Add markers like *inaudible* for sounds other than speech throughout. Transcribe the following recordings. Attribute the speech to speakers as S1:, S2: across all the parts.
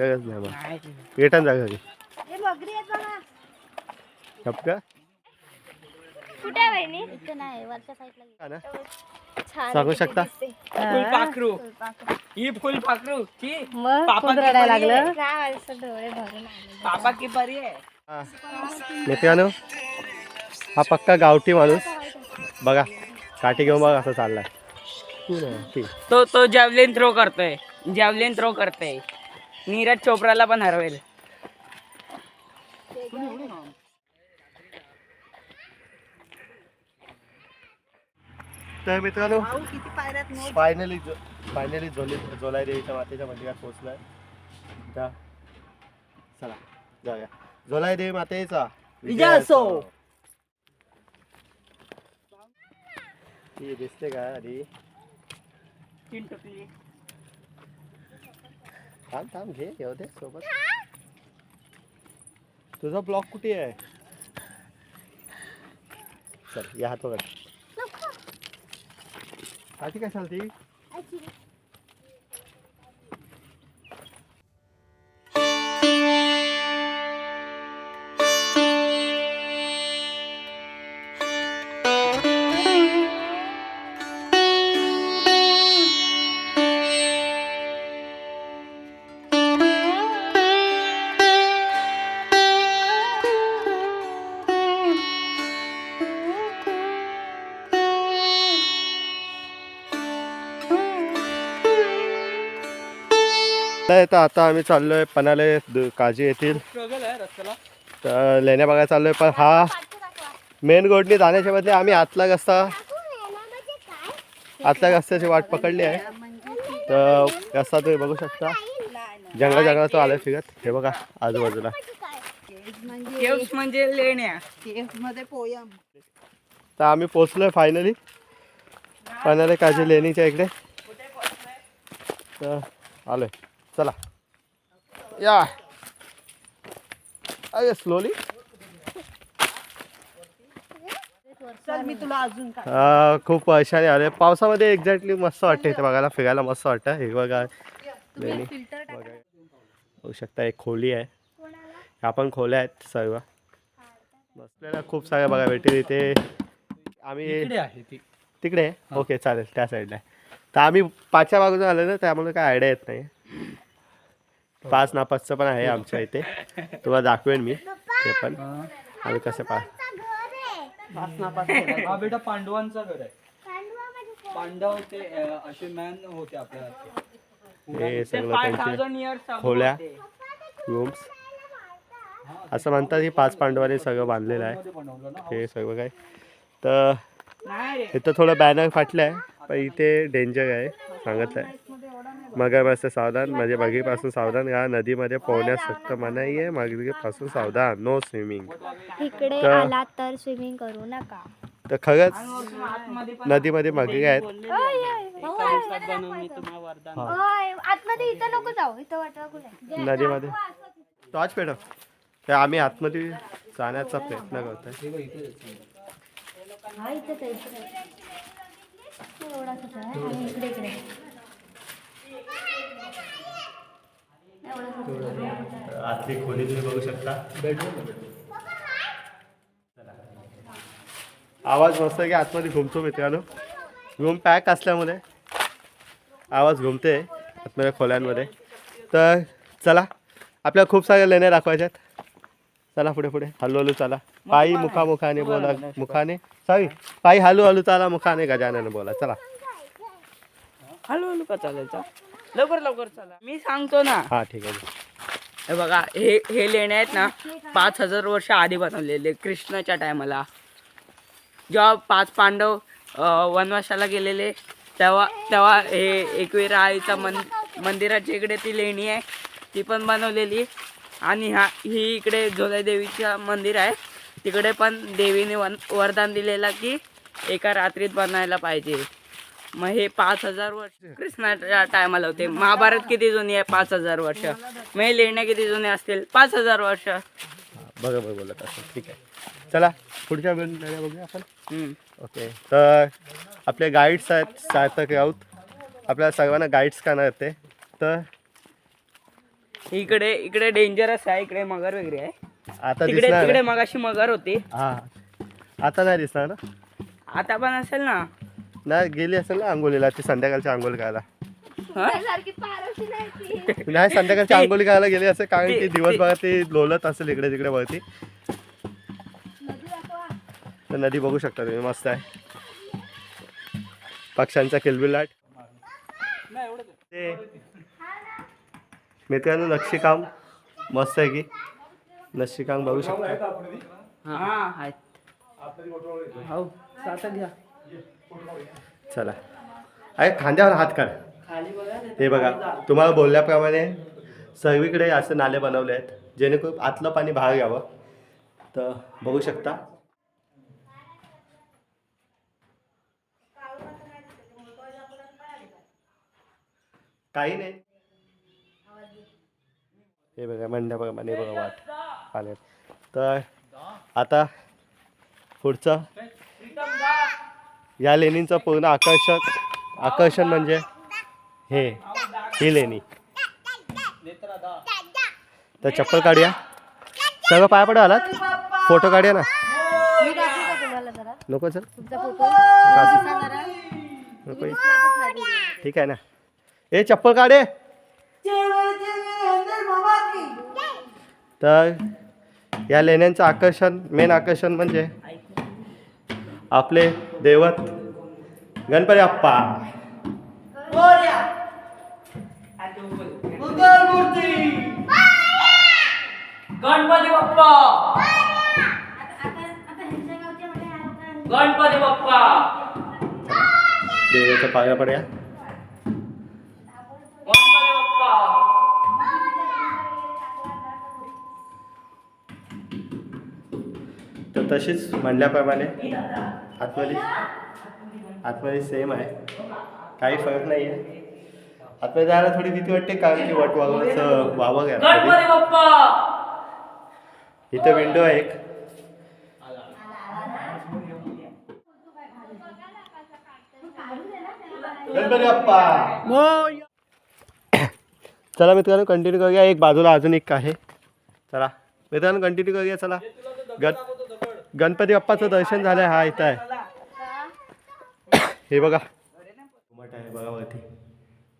S1: गरज नाही मग रिटर्न जा घरी का
S2: कुठे आहे वहिनी इथे नाही वरच्या साईडला
S1: हा ना?
S2: छान
S1: सांगू शकता?
S3: फुलपाखरू ही. फुलपाखरू की
S2: मग रडायला? लागलं? काय असं डोळे भरून आले
S3: पापा की बरी आहे?
S1: हा. मित्रांनो हा पक्का गावठी माणूस. बघा काठी घेऊन बघा असं चाललाय. तू नाही
S3: तो तो जॅव्हलिन थ्रो करतोय. जॅव्हलिन थ्रो करतोय. नीरज चोप्राला पण हरवेल.
S1: तर मित्रांनो फायनली फायनली झोली झोलाई देवीच्या मातेच्या मंदिरात पोहोचलोय. आता चला. जाऊया. झोलाई देवी मातेचा
S3: विजय असो.
S1: ती दिसते का आधी? थांब थांब घे येऊ दे सोबत. तुझा ब्लॉक कुठे आहे? चल या हात पकड आधी काय चालती तर आता आम्ही चाललोय पनाले दु- काजी येथील.
S3: आहे
S1: तर लेण्या बघायला चाललोय पण हा मेन रोडनी जाण्याच्या बदले आम्ही आतला रस्ता आतल्या रस्त्याची वाट पकडली आहे. तर रस्ता तुम्ही बघू शकता. जंगल जंगलात तो आलाय फिरत. हे बघा आजूबाजूला.
S3: म्हणजे लेण्या.
S4: मध्ये पोयम.
S1: तर आम्ही पोचलोय फायनली पनाले काजी लेणीच्या इकडे. तर आलोय. चला. या. अरे स्लोली
S4: चल मी तुला अजून काय
S1: अं, खूप वर्षाने आले. पावसामध्ये एक्झॅक्टली मस्त वाटतं इथे बघायला फिरायला मस्त वाटतं हे बघा लेणी. बघा. बघू शकता एक खोली आहे. ह्या पण खोल्या आहेत सर्व. बसलेल्या खूप साऱ्या बघा भेटेल इथे. आम्ही
S3: आहे ती.
S1: तिकडे? आहे? ओके चालेल त्या साईडला. तर आम्ही पाचच्या बाजूने आलो ना त्यामुळे काय आयडिया येत नाही. पाच नापासचं पण आहे आमच्या इथे. तुम्हाला दाखवेन मी. ते पण. आम्ही कसे पा
S5: हा बेटा पांडवांचा घर आहे. पांडव ते अ, असे मॅन होते आपल्या
S1: हे
S3: ते
S1: सगळं त्यांचे खोल्या. रूम्स असं म्हणतात की पाच पांडवांनी सगळं बांधलेलं आहे.
S5: बनवलं ना
S1: हे. सगळं काय. तर इथं थोडं बॅनर फाटलं आहे पण इथे डेंजर आहे सांगितलं आहे मगरमच्छ सावधान म्हणजे मगरीपासून सावधान या नदीमध्ये पोहण्यास सक्त मनाई आहे मगरीपासून सावधान नो स्विमिंग
S2: इकडे
S1: तर-
S2: आलात तर स्विमिंग करू नका.
S1: तर खरंच नदीमध्ये मगरी आहेत.
S3: बनवून मी तुम्हाला वरदान
S2: ओय, आतमध्ये इथं नको जाऊ इथं वाटवा
S1: नदीमध्ये. टॉर्च पेटव तर आम्ही आतमध्ये जाण्याचा प्रयत्न करतोय.
S2: हा इथेच आहे, आहे आणि इकडे इकडे
S1: आतली खोली तुम्ही बघू शकता. बेडरूम आवाज मस्त की आतमध्ये घुमतो मित्रांनो रूम पॅक असल्यामुळे. आवाज घुमते आतमध्ये खोल्यांमध्ये. तर चला आपल्याला खूप साऱ्या लेण्या दाखवायच्या आहेत चला पुढे पुढे. हल्लू हल्लू चला पायी मुखामुखाने बोला. मुखाने. सॉरी. पायी हलू हलू चाला मुखाने गजानन बोला. चला.
S3: हळू हळू का चालायचा? लवकर लवकर चला. मी सांगतो ना.
S1: हा ठीक आहे.
S3: हे बघा हे हे लेणे आहेत ना पाच हजार वर्ष आधी बनवलेले कृष्णाच्या टायमाला. जेव्हा पाच पांडव अं, वनवासाला गेलेले तेव्हा तेव्हा हे एकविरा आईचा मन मंदिराच्या इकडे ती लेणी आहे ती पण बनवलेली. आणि हा ही इकडे जोलाई देवीचं मंदिर आहे. तिकडे पण देवीने वन वरदान दिलेलं की एका रात्रीत बनायला पाहिजे. मग हे पाच हजार वर्ष कृष्णाच्या टायमाला होते. महाभारत किती जुनी आहे? पाच हजार वर्ष. मग हे लेण्या किती जुने असतील? पाच हजार वर्ष.
S1: बरोबर बोलत असं ठीक आहे. चला पुढच्या बघूया आपण. ओके. तर आपले गाईड्स आहेत सार्थक राऊत. आपल्या सर्वांना गाईड्स करणार आहेत ते. तर
S3: इकडे इकडे डेंजरस आहे इकडे मगर वगैरे आहे.
S1: आता
S3: तिकडे
S1: दिसणार
S3: तिकडे
S1: ना?
S3: मगाशी मगर होती.
S1: हा. आता नाही दिसणार ना?
S3: आता पण असेल ना?
S1: नाही गेली असेल ना आंघोलीला ती संध्याकाळची आंघोळ
S3: हा?
S2: सारखी पारवशी नाही ती.
S1: नाही संध्याकाळची आंघोळी करायला गेली असेल कारण
S3: ती-
S1: की दिवसभरात ती लोलत असेल इकडे तिकडे वरती. तर नदी बघू शकता तुम्ही मस्त आहे. पक्ष्यांचा किलबिलाट. ते मित्रांनो नक्षीकाम मस्त आहे की? नक्षीकाम बघू शकता.
S3: हा. आहेत. हो सात घ्या
S1: चला. अरे खांद्यावर हात काढ.
S3: खाली बघा
S1: हे बघा तुम्हाला बोलल्याप्रमाणे सर्वीकडे असे नाले बनवले आहेत जेणेकरून आतलं पाणी बाहेर यावं. तर बघू शकता. काही नाही. हे बघा मंड्याप्रमाणे बघा वाट. पाण्यात तर आता पुढचं या लेणींचं पूर्ण आकर्षक आकर्षण म्हणजे हे ही लेणी. तर चप्पल काढूया. सगळं पाया पडा आलात? फोटो काढूया ना?
S2: मी दाखवू का तुम्हाला जरा?
S1: नको सर. नको. ठीक आहे ना. ए चप्पल काढे तर या लेण्यांचं आकर्षण मेन आकर्षण म्हणजे आपले दैवत गणपती बाप्पा.
S3: गणपती बाप्पा. गणपती बाप्पा.
S1: देवाच्या पाया पड्या. तशीच म्हणल्याप्रमाणे आतमध्ये. आतमध्ये सेम आहे. काही फरक नाही आहे आतमध्ये जायला थोडी भीती वाटते कारण की वट वागवायचं वावग आहे इथं विंडो आहे एक. चला मित्रांनो कंटिन्यू करूया. एक बाजूला अजून एक आहे. चला. मित्रांनो कंटिन्यू करूया. चला. गण गणपती बाप्पाचं दर्शन झालं हा इथं आहे. हे. बघा. घुमट आहे बघा वरती.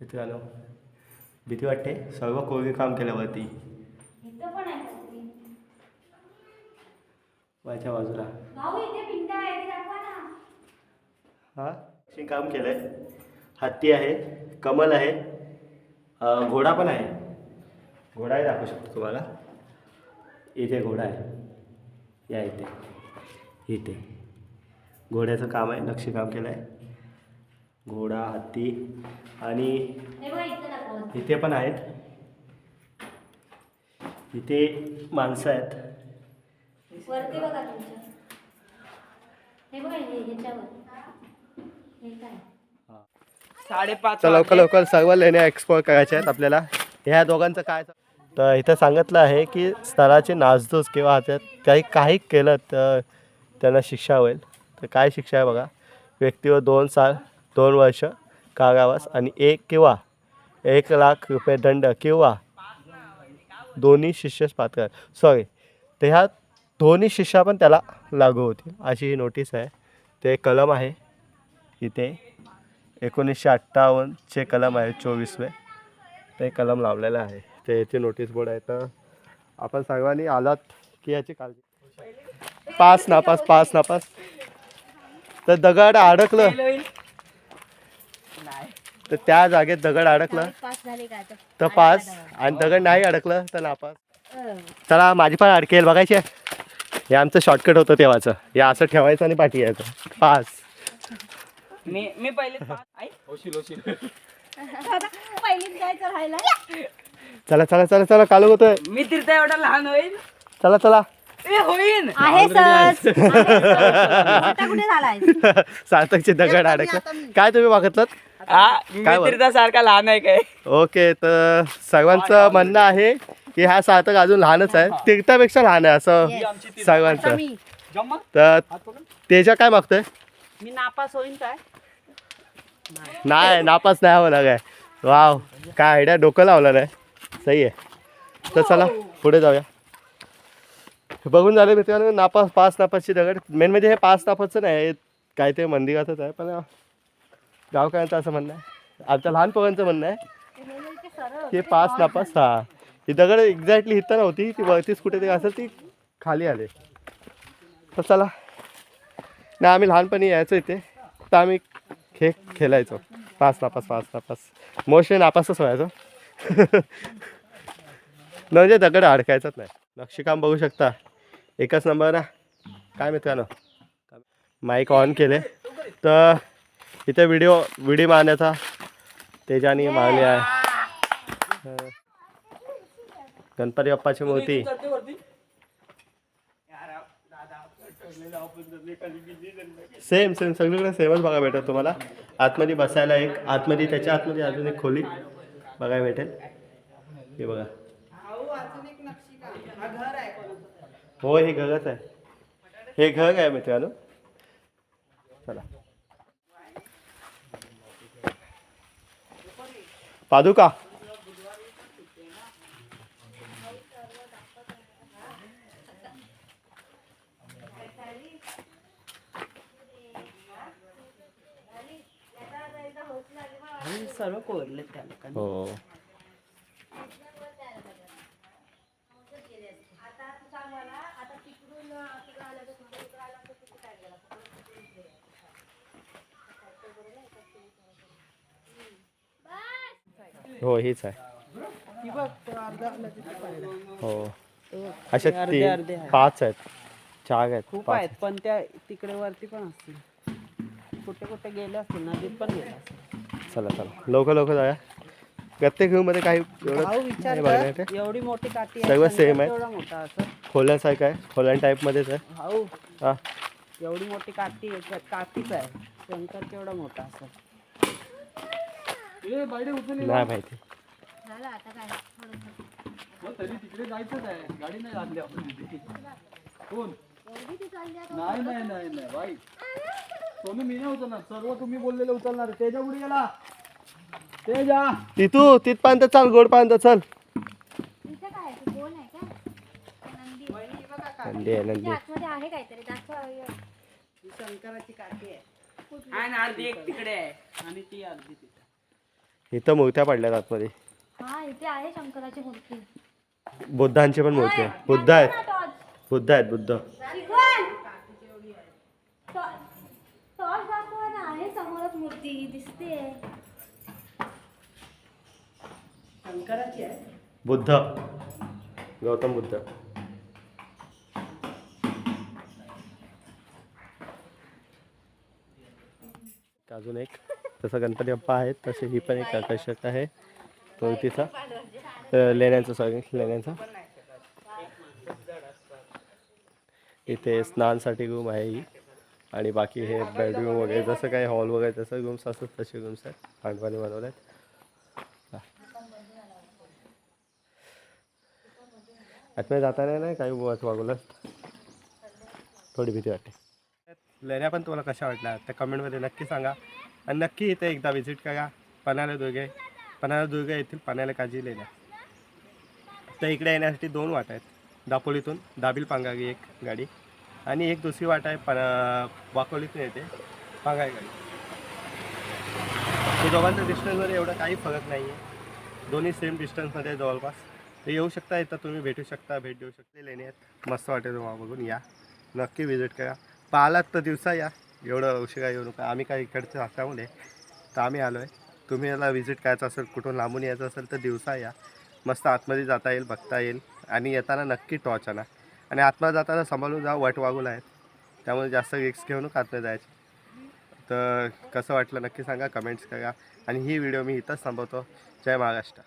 S1: मित्रांनो भीती वाटते? सर्व कोळी काम केलं वरती.
S2: इथं पण आहे कुठली.
S1: वरच्या बाजूला.
S2: आहे.
S1: हा? काम केलंय. हत्ती आहे. कमल आहे. घोडा पण आहे. घोडाही दाखवू शकतो तुम्हाला. इथे घोडा आहे. या इथे. इथे घोड्याचं काम आहे नक्षीकाम केलं आहे घोडा हत्ती आणि
S2: हे इथं
S1: पण आहेत. इथे माणसं आहेत.
S2: वरती बघा तुमच्या. हे बघा हे ह्याच्यावर. हे काय?
S3: साडेपाच
S1: लवकर लवकर सर्व लेण्या एक्सप्लोर करायच्या आहेत आपल्याला. ह्या दोघांचं काय तर इथं सांगितलं आहे की स्तराचे नासधूस किंवा त्यात काही काही केलं तर त्यांना शिक्षा होईल. तर काय शिक्षा आहे बघा. व्यक्तीवर दोन साल दोन वर्ष कारावास आणि एक किंवा एक लाख रुपये दंड किंवा दोन्ही शिष्य पात्र सॉरी तर ह्या दोन्ही शिक्षा पण त्याला लागू होती अशी ही नोटीस आहे. ते कलम आहे. इथे एकोणीसशे अठ्ठावन्नचे कलम आहे चोवीसवे. ते कलम लावलेलं आहे. ते याची नोटीस बोर्ड आहे. तर आपण सर्वांनी आलात की याची काळजी पास नापास पास नापास तर दगड अडकलं.
S3: नाही
S1: तर त्या जागेत दगड अडकलं. तर पास आणि दगड नाही अडकलं तर नापास चला माझी पण अडकेल बघायची हे आमचं शॉर्टकट होतं तेव्हाचं. हे असं ठेवायचं आणि पाठी यायचं पास.
S3: मी मी पहिले पाच आई.
S2: पहिलीच जायचं राहायला
S1: चला चला चला चला कालू होतोय.
S3: मी तीर्थ एवढा लहान होईल
S1: चला चला.
S3: ए होईन.
S2: आहे सर आता कुठे झालाय?
S1: सार्थकचे दगड अडकलं. काय तुम्ही बघितलं
S3: मी
S1: काय?
S3: तीर्थ सारखा लहान आहे काय?
S1: ओके तर सर्वांचं म्हणणं आहे की हा सार्थक अजून लहानच आहे. तीर्थापेक्षा लहान आहे असं सर्वांचं.
S2: मी.
S1: तर तेजा काय मागतोय?
S4: मी नापास होईन काय?
S1: नाही नापास नाही हवं काय. वाव काय आयडिया डोकं लावलं नाही. सही आहे. तर चला पुढे जाऊया. बघून झाले मित्रांनो नापास पाच नापासची दगड. मेन म्हणजे हे पाच नापासचं नाही काय ते मंदिरातच आहे पण गावकऱ्यांचं असं म्हणणं आहे. आमच्या लहान पोरांचं म्हणणं आहे हे पाच नापास हा. ही दगड एक्झॅक्टली इथं नव्हती ती वरतीच कुठेतरी असेल ती खाली आले. तर चला. नाही आम्ही लहानपणी यायचो इथे. तर आम्ही खेळ खेळायचो. पाच नापास पाच नापास. मोस्टली नापासच व्हायचो. *laughs* म्हणजे दगड अडकायचाच नाही. नक्षीकाम बघू शकता. एकच नंबर ना. काय मित्रांनो? माईक ऑन केले. तर इथे व्हिडिओ व्हिडिओ मारण्याचा तेजाने मारली आहे. गणपती बाप्पाची मूर्ती. सेम सेम सगळीकडे सेमच बघा भेटेल तुम्हाला. आतमध्ये बसायला एक आतमध्ये त्याच्या आतमध्ये अजून एक खोली बघायला भेटेल. हे बघा. हो हे घरच आहे. हे घर आहे मित्रांनो. चला. पादुका
S4: सर्व कोरले त्या लोकांनी
S1: हो हो हेच आहे.
S4: ती बघ तो अर्धा आला तिथे पाहिला.
S1: हो.
S4: तो
S1: अशा
S4: ते अर्धे
S1: तीन
S4: अर्धे आहे.
S1: पाच आहेत. चार आहेत
S4: खूप
S1: पाच
S4: आहेत पण त्या तिकडे वरती पण असतील. कुठे कुठे गेले असतील नदीत पण गेले असतील.
S1: चला चला. लवकर लवकर जाऊया. प्रत्येकमध्ये काही एवढं
S4: भाऊ विचार
S1: नाही बघण्यात
S4: कर
S1: आहे.
S4: एवढी मोठी काठी
S1: same आहे.
S4: केवढा मोठा असं.
S1: खोल्यांसारखं आहे खोल्यां टाईपमध्येच आहे.
S4: भाऊ
S1: हा.
S4: एवढी मोठी काठी आहे, काठीच आहे. शंकर केवढा मोठा असं.
S1: नाही माहिती
S2: झालं आता काय? थोडंसं.
S5: हो, तरी तिकडे जायचंच आहे. गाडी नाही आणली आपण तिथे कोण. नाही नाही नाही नाही बाई. सोनू मी नाही उचलणार. सर्व तुम्ही बोललेले उचलणार. तेजा पुढे गेला. तेजा.
S1: तिथू तिथपर्यंत चाल गोडपर्यंत चल.
S2: इथे काय आहे? ते कोण आहे का? नंदी.
S1: नंदी आहे नंदी
S2: त्या आतमध्ये आहे काहीतरी. दाखवा.
S4: ही शंकराची काठी आहे.
S3: आणि अर्धी एक तिकडे आहे.
S4: आणि ती अर्धी तिथे
S1: इथं मूर्त्या पडल्यात आतमध्ये.
S2: हा इथे आहे शंकराची मूर्ती.
S1: बुद्धांची पण मूर्ती आहे. बुद्ध आहेत. बुद्ध आहेत बुद्ध.
S2: शिकवण. टॉर्च दाखवा ना आहे समोरच मूर्ती दिसते.
S4: शंकराची आहे.
S1: बुद्ध. गौतम बुद्ध. अजून एक. जसं गणपती बाप्पा आहेत तसे ही पण एक आकर्षक आहे. मूर्तीचा अं, लेण्यांचं सॉरी लेण्यांचा. इथे स्नानसाठी रूम आहे ही. आणि बाकी हे बेडरूम वगैरे जसं काही हॉल वगैरे जसं रूम्स असतात तसे रूम्स आहेत. पांडवाने बनवले आहेत. आतमध्ये जाताना नाही काही वाच वागवलं? थोडी भीती वाटते. लेण्या पण तुम्हाला कशा वाटल्या त्या कमेंटमध्ये नक्की सांगा. आणि नक्की इथे एकदा व्हिजिट करा. पन्हाळा दुर्गे आहे पन्हाळा दुर्ग येथील पन्हाळा काजी लेण्या. तर इकडे येण्यासाठी दोन वाट आहेत. दापोलीतून दाबिल पांगागी एक गाडी आणि एक दुसरी वाट आहे पण वाकोलीतून येते पांगाई गाडी. ते दोघांच्या डिस्टन्समध्ये एवढं काही फरक नाही आहे दोन्ही सेम डिस्टन्समध्ये आहे जवळपास. ते येऊ शकता इथं तुम्ही भेटू शकता भेट देऊ शकता. लेणे आहेत. मस्त वाटेल तुम्हाला बघून या. नक्की व्हिजिट करा. पाहिलात तर दिवसा या. एवढं उशिरा येऊ नका आम्ही काय इकडचं असल्यामुळे तर आम्ही आलो आहे तुम्ही याला व्हिजिट करायचं असेल कुठून लांबून यायचं असेल तर दिवसा या. मस्त आतमध्ये जाता येईल बघता येईल. आणि येताना नक्की टॉर्च आणा. आणि आतमध्ये जाताना सांभाळून जा वट वागूला आहेत. त्यामुळे जास्त रिक्स घेऊन आतमध्ये जायचे. तर कसं वाटलं नक्की सांगा कमेंट्स करा. आणि ही व्हिडिओ मी इथंच थांबवतो. जय महाराष्ट्र.